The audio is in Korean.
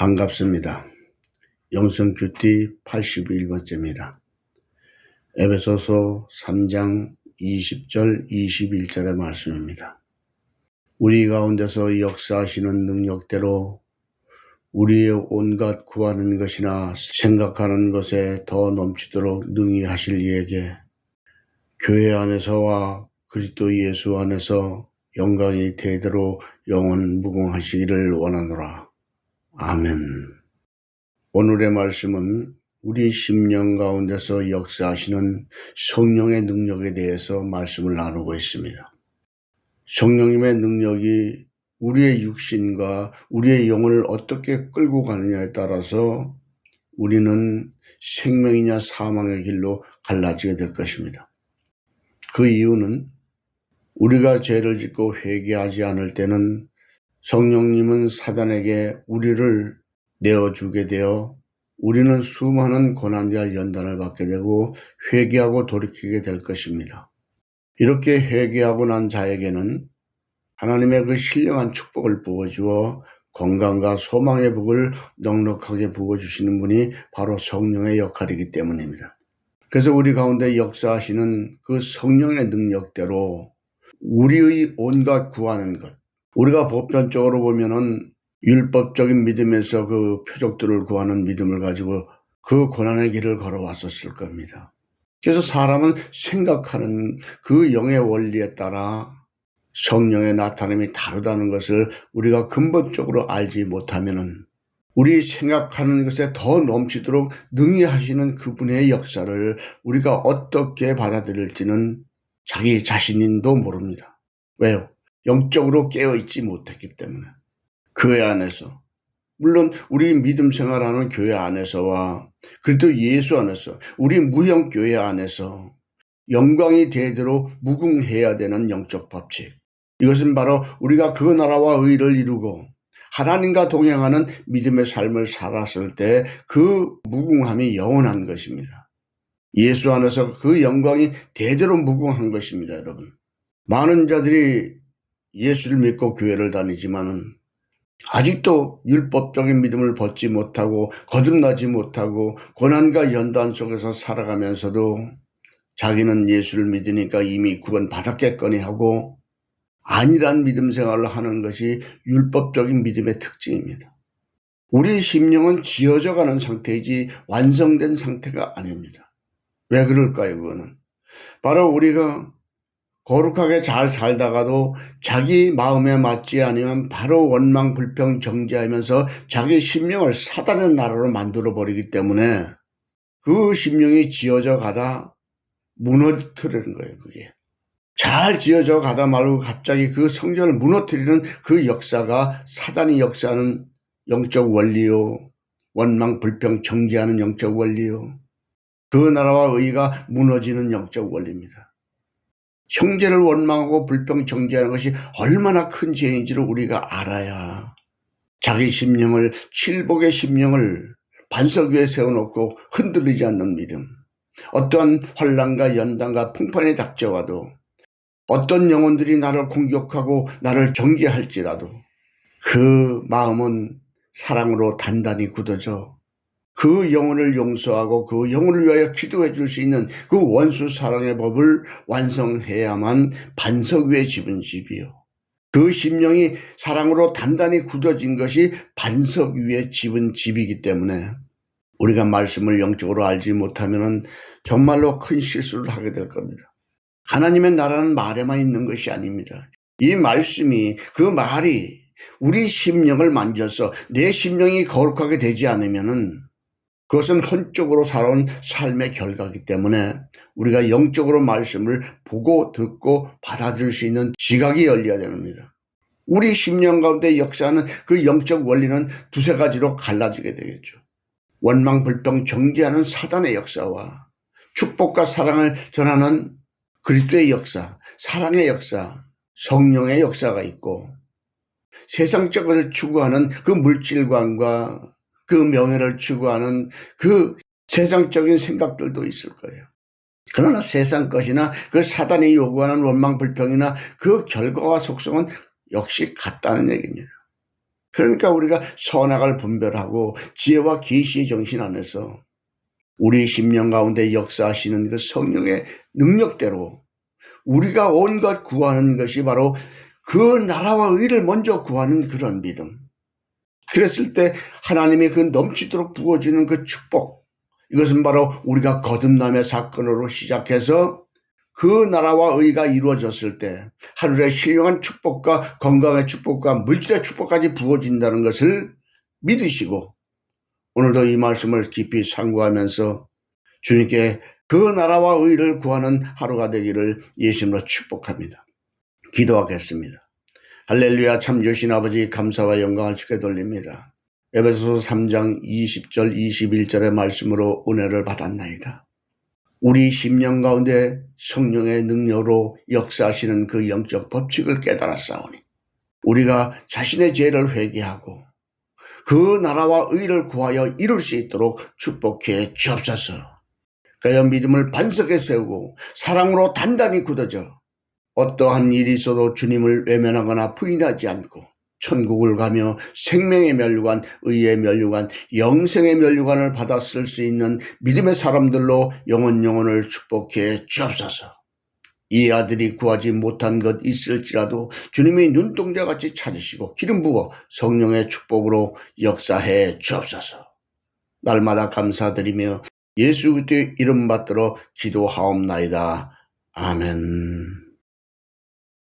반갑습니다. 영성 큐티 81번째입니다. 에베소서 3장 20절 21절의 말씀입니다. 우리 가운데서 역사하시는 능력대로 우리의 온갖 구하는 것이나 생각하는 것에 더 넘치도록 능히 하실 이에게 교회 안에서와 그리스도 예수 안에서 영광이 대대로 영원 무궁하시기를 원하노라. 아멘. 오늘의 말씀은 우리 심령 가운데서 역사하시는 성령의 능력에 대해서 말씀을 나누고 있습니다. 성령님의 능력이 우리의 육신과 우리의 영을 어떻게 끌고 가느냐에 따라서 우리는 생명이냐 사망의 길로 갈라지게 될 것입니다. 그 이유는 우리가 죄를 짓고 회개하지 않을 때는 성령님은 사단에게 우리를 내어주게 되어 우리는 수많은 고난과 연단을 받게 되고 회개하고 돌이키게 될 것입니다. 이렇게 회개하고 난 자에게는 하나님의 그 신령한 축복을 부어주어 건강과 소망의 복을 넉넉하게 부어주시는 분이 바로 성령의 역할이기 때문입니다. 그래서 우리 가운데 역사하시는 그 성령의 능력대로 우리의 온갖 구하는 것, 우리가 보편적으로 보면은 율법적인 믿음에서 그 표적들을 구하는 믿음을 가지고 그 고난의 길을 걸어왔었을 겁니다. 그래서 사람은 생각하는 그 영의 원리에 따라 성령의 나타남이 다르다는 것을 우리가 근본적으로 알지 못하면은 우리 생각하는 것에 더 넘치도록 능히 하시는 그분의 역사를 우리가 어떻게 받아들일지는 자기 자신인도 모릅니다. 왜요? 영적으로 깨어있지 못했기 때문에. 교회 안에서. 물론 우리 믿음 생활하는 교회 안에서와 그래도 예수 안에서 우리 무형 교회 안에서 영광이 대대로 무궁해야 되는 영적 법칙. 이것은 바로 우리가 그 나라와 의를 이루고 하나님과 동행하는 믿음의 삶을 살았을 때 그 무궁함이 영원한 것입니다. 예수 안에서 그 영광이 대대로 무궁한 것입니다, 여러분. 많은 자들이 예수를 믿고 교회를 다니지만은 아직도 율법적인 믿음을 벗지 못하고 거듭나지 못하고 고난과 연단 속에서 살아가면서도 자기는 예수를 믿으니까 이미 구원 받았겠거니 하고 아니란 믿음 생활을 하는 것이 율법적인 믿음의 특징입니다. 우리 심령은 지어져 가는 상태이지 완성된 상태가 아닙니다. 왜 그럴까요, 그거는? 바로 우리가 거룩하게 잘 살다가도 자기 마음에 맞지 않으면 바로 원망, 불평, 정죄하면서 자기 심령을 사단의 나라로 만들어 버리기 때문에 그 심령이 지어져 가다 무너뜨리는 거예요, 그게. 잘 지어져 가다 말고 갑자기 그 성전을 무너뜨리는 그 역사가 사단이 역사하는 영적 원리요. 원망, 불평, 정죄하는 영적 원리요. 그 나라와 의가 무너지는 영적 원리입니다. 형제를 원망하고 불평 정죄하는 것이 얼마나 큰 죄인지를 우리가 알아야 자기 심령을 칠복의 심령을 반석 위에 세워놓고 흔들리지 않는 믿음. 어떠한 환란과 연단과 풍판이 닥쳐와도 어떤 영혼들이 나를 공격하고 나를 정죄할지라도 그 마음은 사랑으로 단단히 굳어져 그 영혼을 용서하고 그 영혼을 위하여 기도해 줄 수 있는 그 원수 사랑의 법을 완성해야만 반석 위에 집은 집이요. 그 심령이 사랑으로 단단히 굳어진 것이 반석 위에 집은 집이기 때문에 우리가 말씀을 영적으로 알지 못하면 정말로 큰 실수를 하게 될 겁니다. 하나님의 나라는 말에만 있는 것이 아닙니다. 이 말씀이 그 말이 우리 심령을 만져서 내 심령이 거룩하게 되지 않으면은 그것은 헌적으로 살아온 삶의 결과이기 때문에 우리가 영적으로 말씀을 보고 듣고 받아들일 수 있는 지각이 열려야 됩니다. 우리 10년 가운데 역사하는 그 영적 원리는 두세 가지로 갈라지게 되겠죠. 원망, 불평, 정죄하는 사단의 역사와 축복과 사랑을 전하는 그리스도의 역사, 사랑의 역사, 성령의 역사가 있고 세상적을 추구하는 그 물질관과 그 명예를 추구하는 그 세상적인 생각들도 있을 거예요. 그러나 세상 것이나 그 사단이 요구하는 원망 불평이나 그 결과와 속성은 역시 같다는 얘기입니다. 그러니까 우리가 선악을 분별하고 지혜와 계시의 정신 안에서 우리 심령 가운데 역사하시는 그 성령의 능력대로 우리가 온것 구하는 것이 바로 그 나라와 의를 먼저 구하는 그런 믿음. 그랬을 때 하나님의 그 넘치도록 부어지는 그 축복. 이것은 바로 우리가 거듭남의 사건으로 시작해서 그 나라와 의가 이루어졌을 때 하늘의 신령한 축복과 건강의 축복과 물질의 축복까지 부어진다는 것을 믿으시고 오늘도 이 말씀을 깊이 상고하면서 주님께 그 나라와 의를 구하는 하루가 되기를 예수님으로 축복합니다. 기도하겠습니다. 할렐루야 참 주신 아버지 감사와 영광을 주께 돌립니다. 에베소서 3장 20절 21절의 말씀으로 은혜를 받았나이다. 우리 심령 가운데 성령의 능력으로 역사하시는 그 영적 법칙을 깨달았사오니 우리가 자신의 죄를 회개하고 그 나라와 의를 구하여 이룰 수 있도록 축복해 주옵소서. 그여 믿음을 반석에 세우고 사랑으로 단단히 굳어져 어떠한 일이 있어도 주님을 외면하거나 부인하지 않고 천국을 가며 생명의 멸류관, 의의 멸류관, 영생의 멸류관을 받았을 수 있는 믿음의 사람들로 영원 영혼을 축복해 주옵소서. 이 아들이 구하지 못한 것 있을지라도 주님이 눈동자같이 찾으시고 기름 부어 성령의 축복으로 역사해 주옵소서. 날마다 감사드리며 예수 그리스도의 이름 받들어 기도하옵나이다. 아멘.